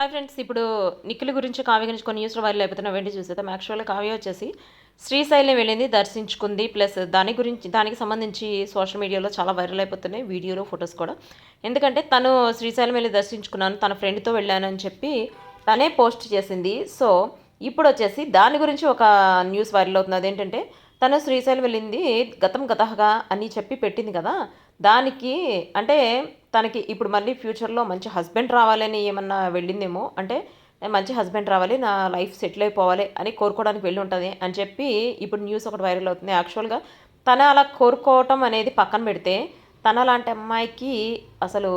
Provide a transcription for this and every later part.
Hi friends ఇప్పుడు నిఖిల్ గురించి కావ్య గురించి కొన్ని న్యూస్లో వైరల్ అయిపోతున్నా వెంటనే చూసేద్దాం. యాక్చువల్గా కావ్య వచ్చేసి శ్రీశైలం వెళ్ళింది దర్శించుకుంది ప్లస్ దాని గురించి దానికి సంబంధించి సోషల్ మీడియాలో చాలా వైరల్ అయిపోతున్నాయి వీడియోలు ఫొటోస్ కూడా. ఎందుకంటే తను శ్రీశైలం వెళ్ళి దర్శించుకున్నాను తన ఫ్రెండ్తో వెళ్ళానని చెప్పి తనే పోస్ట్ చేసింది. సో ఇప్పుడు వచ్చేసి దాని గురించి ఒక న్యూస్ వైరల్ అవుతుంది. అదేంటంటే తను శ్రీశైలం వెళ్ళింది గతం గతహగా అని చెప్పి పెట్టింది కదా. దానికి అంటే తనకి ఇప్పుడు మళ్ళీ ఫ్యూచర్లో మంచి హస్బెండ్ రావాలని ఏమన్నా వెళ్ళిందేమో అంటే మంచి హస్బెండ్ రావాలి నా లైఫ్ సెటిల్ అయిపోవాలి అని కోరుకోవడానికి వెళ్ళి ఉంటుంది అని చెప్పి ఇప్పుడు న్యూస్ ఒకటి వైరల్ అవుతుంది. యాక్చువల్గా తన అలా కోరుకోవటం అనేది పక్కన పెడితే తన లాంటి అమ్మాయికి అసలు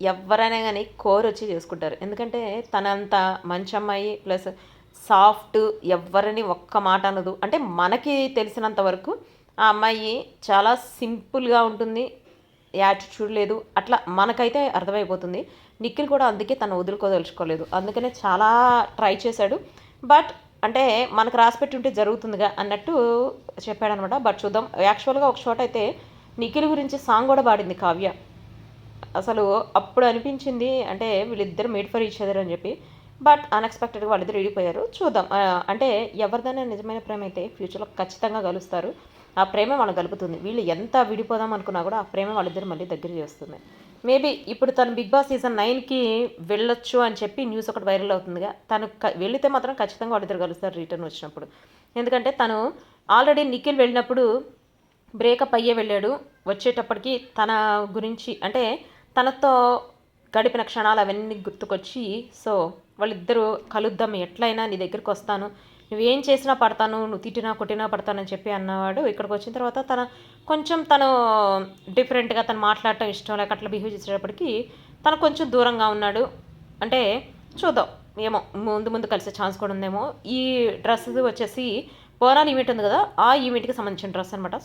ఎవరైనా కానీ కోరొచ్చి చేసుకుంటారు. ఎందుకంటే తనంత మంచి అమ్మాయి ప్లస్ సాఫ్ట్ ఎవరిని ఒక్క మాట అనదు. అంటే మనకి తెలిసినంత వరకు ఆ అమ్మాయి చాలా సింపుల్గా ఉంటుంది యాటిట్యూడ్ లేదు. అట్లా మనకైతే అర్థమైపోతుంది. నిఖిల్ కూడా అందుకే తను వదులుకోదలుచుకోలేదు. అందుకనే చాలా ట్రై చేశాడు. బట్ అంటే మనకు రాసిపెట్టి ఉంటే జరుగుతుందిగా అన్నట్టు చెప్పాడనమాట. బట్ చూద్దాం. యాక్చువల్గా ఒక చోట అయితే నిఖిల్ గురించి సాంగ్ కూడా పాడింది కావ్య. అసలు అప్పుడు అనిపించింది అంటే వీళ్ళిద్దరు మేడ్ ఫర్ ఈచ్ అదర్ అని చెప్పి. బట్ అన్ఎక్స్పెక్టెడ్గా వాళ్ళిద్దరు విడిపోయారు. చూద్దాం. అంటే ఎవరిదైనా నిజమైన ప్రేమ అయితే ఫ్యూచర్లో ఖచ్చితంగా కలుస్తారు ఆ ప్రేమ వాళ్ళని కలుపుతుంది వీళ్ళు ఎంత విడిపోదాం అనుకున్నా కూడా ఆ ప్రేమ వాళ్ళిద్దరు మళ్ళీ దగ్గర చేస్తుంది మేబీ ఇప్పుడు తను బిగ్ బాస్ సీజన్ నైన్కి వెళ్ళొచ్చు అని చెప్పి న్యూస్ ఒకటి వైరల్ అవుతుందిగా. తను క- వెళితే మాత్రం ఖచ్చితంగా వాళ్ళిద్దరు కలుస్తారు రిటర్న్ వచ్చినప్పుడు. ఎందుకంటే తను ఆల్రెడీ నిఖిల్ వెళ్ళినప్పుడు బ్రేకప్ అయ్యే వెళ్ళాడు. వచ్చేటప్పటికి తన గురించి అంటే తనతో గడిపిన క్షణాలు అవన్నీ గుర్తుకొచ్చి సో వాళ్ళిద్దరూ కలుద్దాం ఎట్లయినా నీ దగ్గరికి వస్తాను. నువ్వేం చేసినా పడతాను నువ్వు తిట్టినా కొట్టినా పడతానని చెప్పి అన్నవాడు ఇక్కడికి వచ్చిన తర్వాత తన కొంచెం తను డిఫరెంట్గా తను మాట్లాడటం ఇష్టం లేక అట్లా బిహేవ్ చేసేటప్పటికి తను కొంచెం దూరంగా ఉన్నాడు. అంటే చూద్దాం ఏమో ముందు ముందు కలిసే ఛాన్స్ కూడా ఉందేమో. ఈ డ్రెస్ వచ్చేసి పోరాన్ ఈవెంట్ ఉంది కదా ఆ ఈవెంట్కి సంబంధించిన డ్రెస్ అనమాట